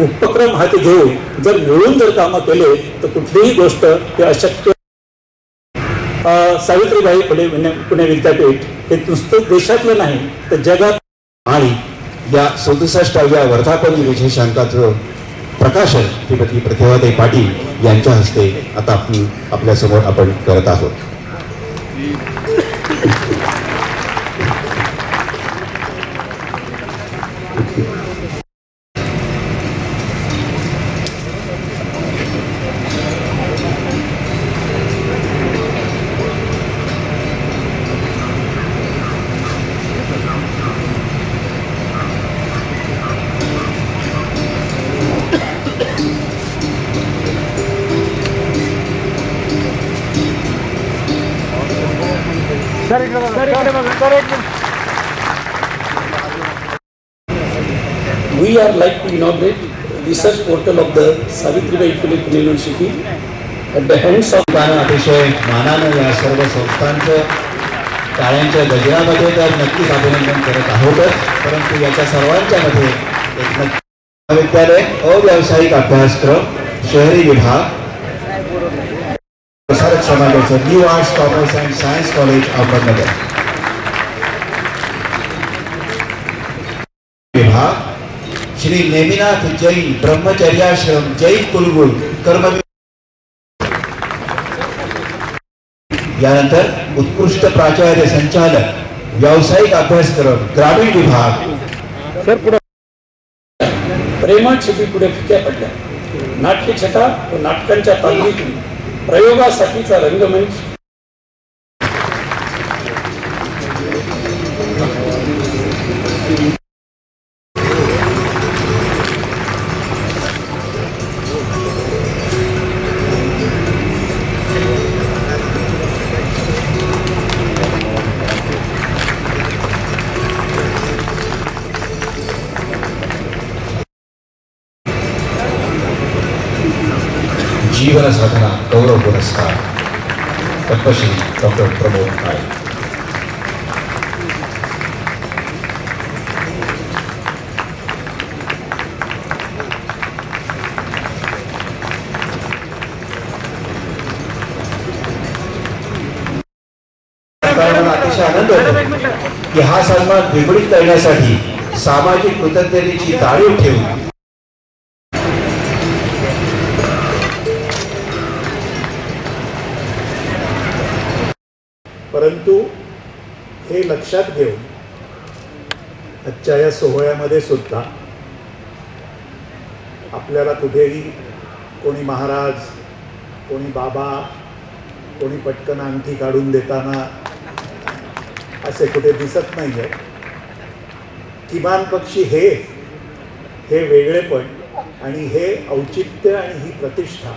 उपक्रम हाती घेऊन जर मिळून जर कामं केले तर कुठलीही गोष्ट ते अशक्य सावित्रीबाई फुले पुणे पुणे विद्यापीठ हे नुसतं देशातलं नाही तर जगात आणि या सदुसष्टाव्या वर्धापन विशेषांकाचं प्रकाशन श्रीमती प्रतिभाताई पाटील यांच्या हस्ते आता आपण आपल्यासमोर आपण करत आहोत. We are like to inaugurate research portal of the Savitribai Phule Pune University. At the hands of अतिशय मानानं या सर्व संस्थांचं टाळ्यांच्या गजरामध्ये तर नक्कीच अभिनंदन करत आहोतच. परंतु याच्या सर्वांच्या मध्ये एक नक्की महाविद्यालय अव्यावसायिक अभ्यासक्रम शहरी विभाग प्रसारक समाजाचं New Arts Commerce and Science College Ahmednagar विभाग श्री नेमिनाथ जैन ब्रह्मचर्याश्रम जैन कुलगुरू कर्म यानंतर उत्कृष्ट प्राचार्य संचालक व्यावसायिक अभ्यासक्रम ग्रामीण विभाग सर प्रेमात शेती पुढे फिक्या पडल्या नाट्यछटा व नाटकांच्या तालमीतून Rayo Gas aquí está debido. जीवन साधना गौरव पुरस्कार पद्मश्री डॉक्टर प्रमोद काळे अतिशय आनंद होतो की हा सन्मान द्विगुणित करण्यासाठी सामाजिक कृतज्ञतेची जाणीव ठेवून परंतु हे लक्षात घेऊन आजच्या या सोहळ्यामध्ये सुद्धा आपल्याला कुठेही कोणी महाराज कोणी बाबा कोणी पटकन अंगठी काढून देताना असे कुठे दिसत नाही आहे किमान पक्षी हे हे वेगळेपण आणि हे औचित्य आणि ही प्रतिष्ठा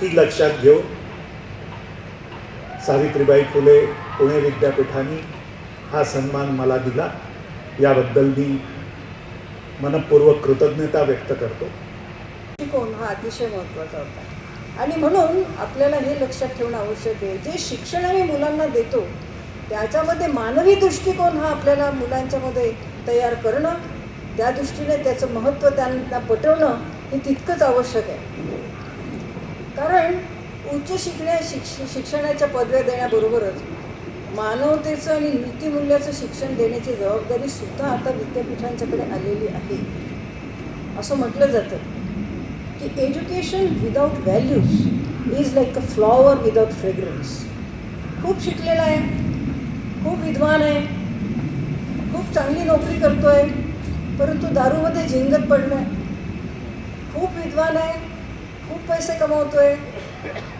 ही लक्षात घेऊन सावित्रीबाई फुले पुणे विद्यापीठाने हा सन्मान मला दिला. याबद्दल मी मनपूर्वक कृतज्ञता व्यक्त करतो. दृष्टिकोन हा अतिशय महत्त्वाचा होता. आणि म्हणून आपल्याला हे लक्षात ठेवणं आवश्यक आहे. जे शिक्षण आम्ही मुलांना देतो त्याच्यामध्ये मानवी दृष्टिकोन हा आपल्याला मुलांच्यामध्ये तयार करणं त्या दृष्टीने त्याचं महत्त्व त्यांना पटवणं हे तितकंच आवश्यक आहे. कारण उच्च शिकण्या शिक्ष शिक्षणाच्या पदव्या देण्याबरोबरच मानवतेचं आणि नीतिमूल्याचं शिक्षण देण्याची जबाबदारी सुद्धा आता विद्यापीठांच्याकडे आलेली आहे. असं म्हटलं जातं की education without values is like a flower without fragrance खूप शिकलेला आहे खूप विद्वान आहे खूप चांगली नोकरी करतो आहे परंतु दारूमध्ये झिंगत पडलं आहे खूप विद्वान आहे खूप पैसे कमावतो आहे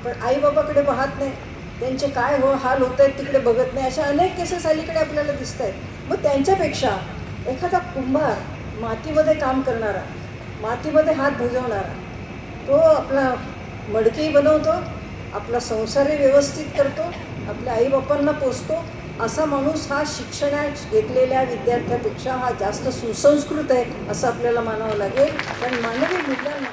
पण आईबाबाकडे पाहत नाही. त्यांचे काय हो हाल होत आहेत तिकडे बघत नाही. अशा अनेक केसेस अलीकडे आपल्याला दिसत आहेत मग त्यांच्यापेक्षा एखादा कुंभार मातीमध्ये काम करणारा मातीमध्ये हात भुजवणारा तो आपला मडकेही बनवतो आपला संसारही व्यवस्थित करतो आपल्या आईबापांना पोचतो असा माणूस हा शिक्षणात घेतलेल्या विद्यार्थ्यापेक्षा हा जास्त सुसंस्कृत आहे असं आपल्याला मानावं लागेल. कारण मानवी मूल्यांना